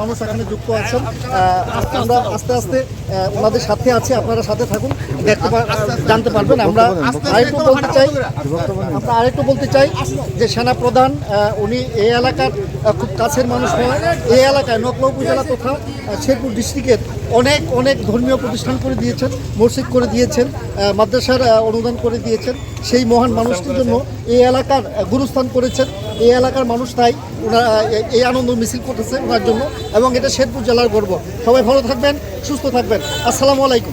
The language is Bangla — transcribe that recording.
মানুষ এখানে যুক্ত আছেন। আমরা আস্তে আস্তে ওনাদের সাথে আছে, আপনারা সাথে থাকুন, দেখতে জানতে পারবেন। আমরা আরেকটু বলতে চাই, আমরা আরেকটু বলতে চাই যে সেনা প্রধান উনি এই এলাকার খুব কাছের মানুষ হয় এই এলাকায় নকলা উপজেলা তথা শেরপুর ডিস্ট্রিক্টের অনেক অনেক ধর্মীয় প্রতিষ্ঠান করে দিয়েছেন, মসজিদ করে দিয়েছেন মাদ্রাসার অনুদান করে দিয়েছেন। সেই মহান মানুষটির জন্য এই এলাকার গুরুস্থান করেছেন। এই এলাকার মানুষ তাই ওনার এই- আনন্দ মিছিল করতেছে ওনার জন্য এবং এটা শেরপুর জেলার গর্ব। সবাই ভালো থাকবেন, সুস্থ থাকবেন। আসসালামু আলাইকুম।